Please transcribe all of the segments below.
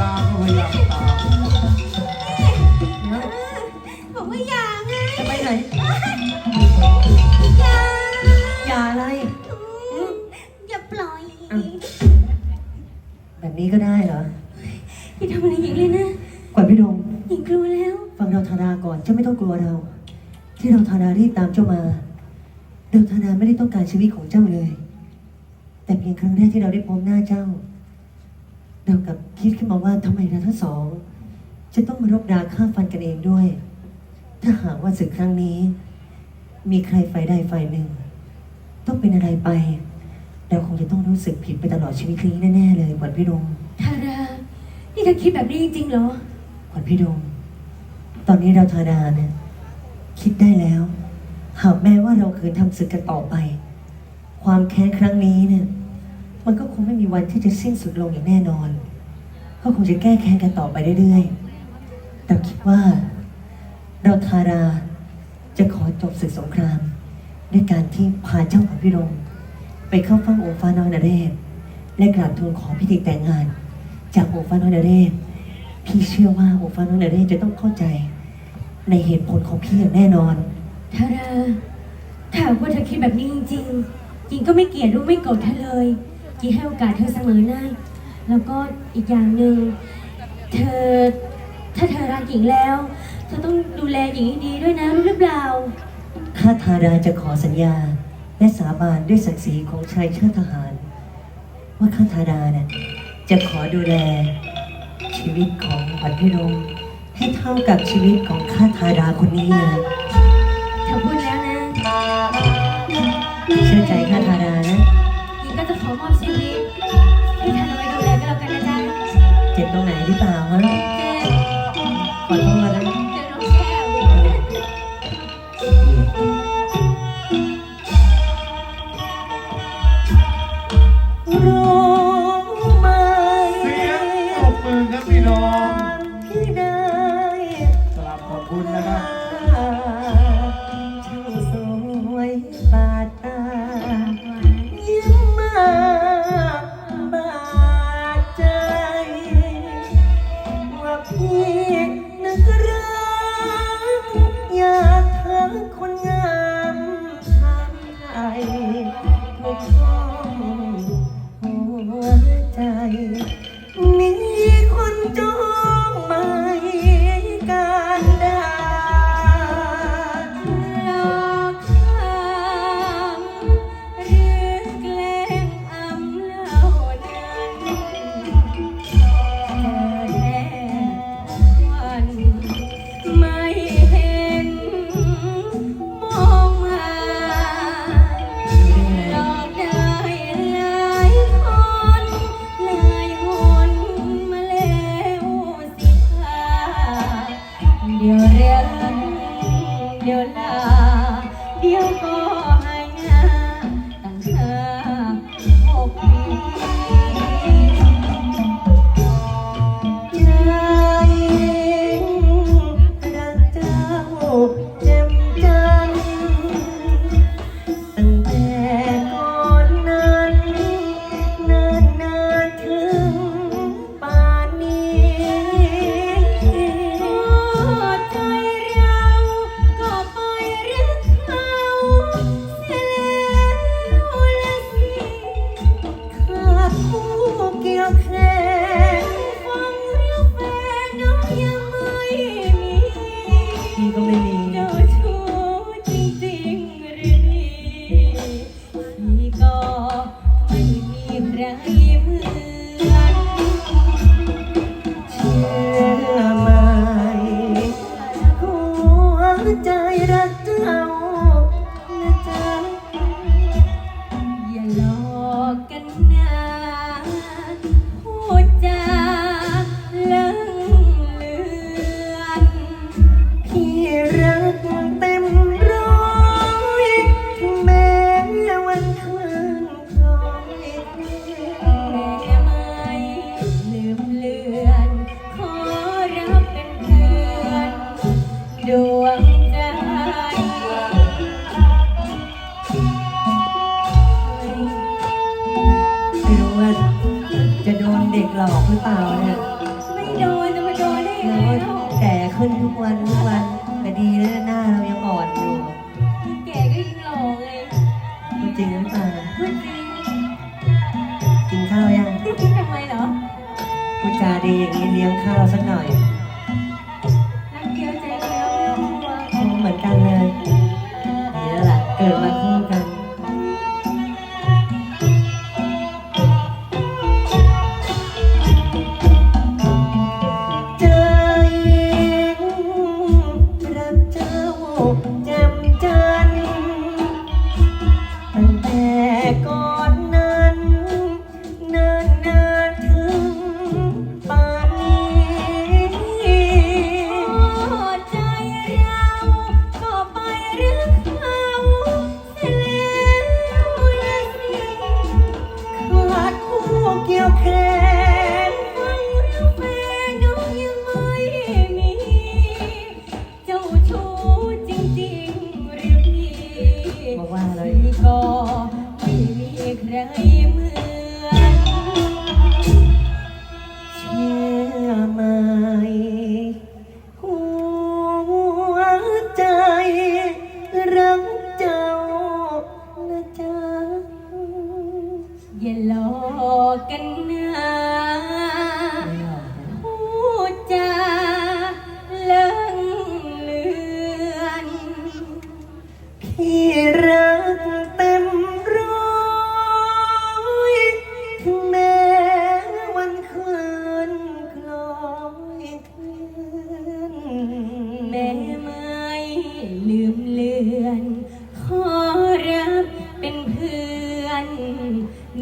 ลมตม่ยาไงจะไปไหนยาอะไรอย่าปล่อยแบบนี้ก็ได้เหรอ อย่ทำอะไรหญิงเลนะกวาดพี่ดง หญิงกลัวแล้ว ฟังเราธนาก่อนเจ้าไม่ต้องกลัวเรา ที่เราธนารีบตามเจ้ามาเราวธนาไม่ได้ต้องการชีวิตของเจ้าเลย แต่เพียงครั้งแรกที่เราได้พบหน้าเจ้า เรากลับคิดขึ้นมาว่าทำไมเราทั้งสอง จะต้องมารบราฆ่าฟันกันเองด้วย ถ้าหากว่าศึกครั้งนี้ มีใครฝ่ายใดฝ่ายหนึ่ง ต้องเป็นอะไรไป เราคงจะต้องรู้สึกผิดไปตลอดชีวิตนี้แน่ๆเลยขวัญพี่ดงทารา นี่เธอคิดแบบนี้จริงๆเหรอ ขวัญพี่ดง ตอนนี้เราธาดาเนี่ยคิดได้แล้ว หากแม้ว่าเราคืนทำศึกกันต่อไป ความแค้นครั้งนี้เนี่ย มันก็คงไม่มีวันที่จะสิ้นสุดลงอย่างแน่นอน ก็คงจะแก้แค้นกันต่อไปเรื่อยๆ แต่คิดว่า เราธาดาจะขอจบศึกสงคราม ด้วยการที่พาเจ้าขวัญพี่ดงไปเข้าเฝ้าองค์ฟ้าน้อยนเรศและกราบทูลขอพิธีแต่งงาน จากองค์ฟ้าน้อยนเรศพี่เชื่อว่าองค์ฟ้าน้อยนเรศจะต้องเข้าใจในเหตุผลของพี่อย่างแน่นอน ทาราถ้าหากว่าเธอคิดแบบนี้จริงๆหญิงก็ไม่เกลียดรู้ไม่โกรธเธอเลย หญิงให้โอกาสเธอเสมอหน้า แล้วก็อีกอย่างหนึ่งเธอถ้าเธอรักหญิงแล้ว เธอต้องดูแลหญิงให้ดีด้วยนะรู้หรือเปล่า ข้าทาราจะขอสัญญา และสาบานด้วยศักดิ์ศรีของชายชาติทหาร ว่าข้าทาราเนี่ยจะขอดูแล ชีวิตของขวัญพิรมให้เท่ากับชีวิตของข้าทาราคนนี้เลยเธอพูดแล้วนะเชื่อใจข้าทารา มอบชีวิตให้เธอเอาไว้ดูแลก็แล้วกันนะจ๊ะ เจ็บตรงไหนหรือเปล่าฮะ ก็ไม่มีใคร ลอกหรือเปล่าเนี่ยไม่โดนจะมาโดนได้ยังไงเราเล่าแก่ขึ้นทุกวันทุกวันแต่ดีนะหน้าเรายังอ่อนอยู่แก่ก็ยิ่งหล่อไงพูดจริงหรือเปล่าจริงกินข้าวยังทำไมเหรอพูดจาดีอย่างนี้เลี้ยงข้าวสักหน่อย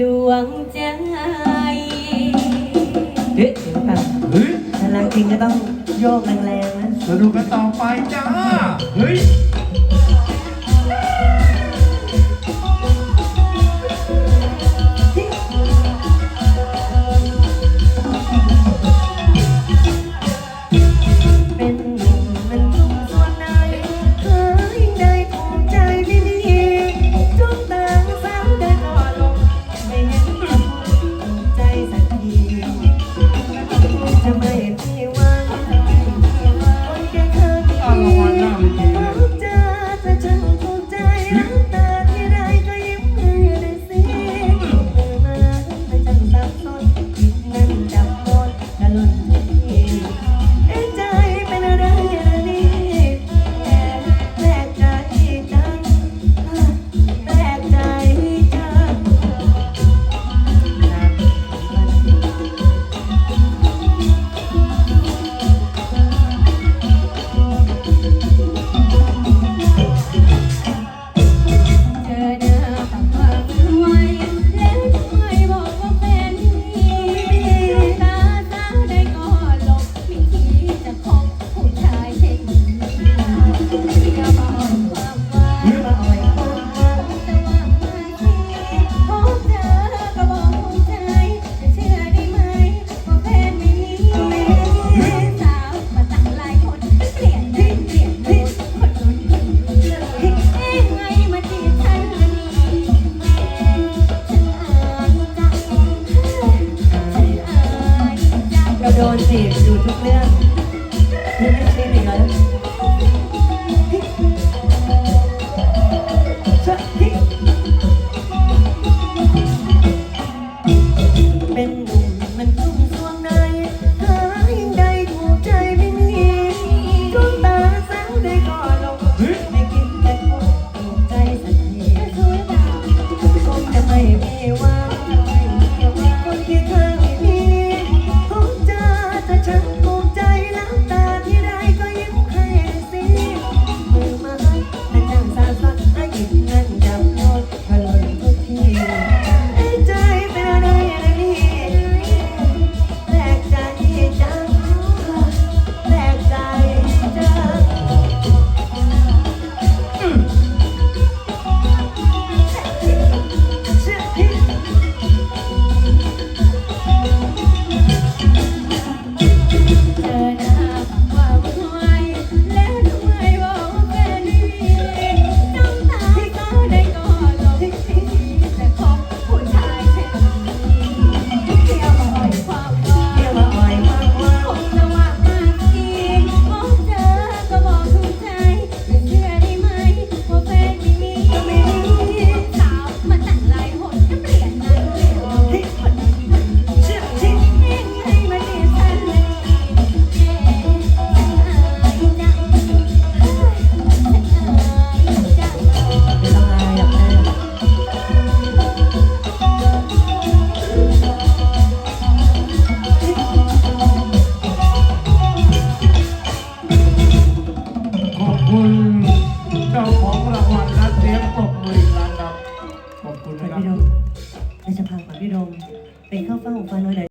ดวงใจเฮ้ยเฮ้ย ถ้ารักจริงก็ต้องโยกแรงๆนะ มาดูกันต่อไปจ้า เฮ้ย